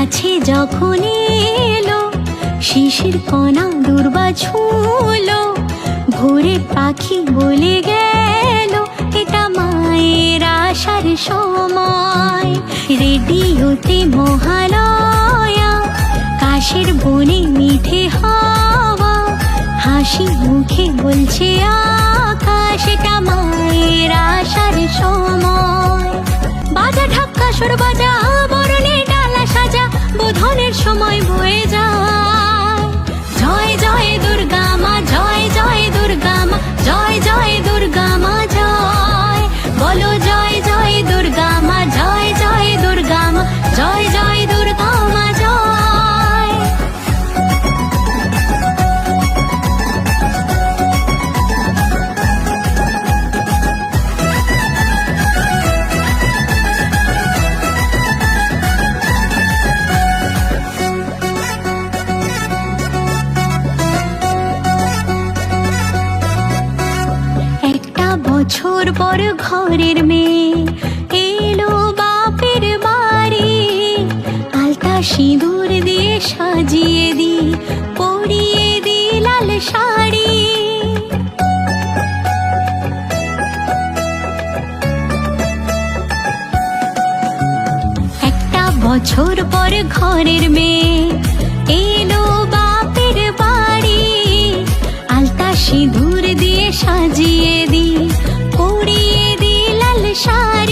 যখন এলো, শিশির কণা দুর্বা ছুলো ভোরের পাখি বলে গেল, এটা মায়ের আসার সময়। রেডিওতে মহালয়া, কাশের বনে মিঠে হাওয়া, হাসি মুখে বলছে আকাশ বছর পর ঘরের মেয়ে। এলো বাপের বাড়ি। আলতা সিঁদুর দিয়ে সাজিয়ে দি, পরিয়ে দি লাল শাড়ি। একটা বছর পর ঘরের মেয়ে। সাজিয়ে দি পড়িয়ে দি লাল সার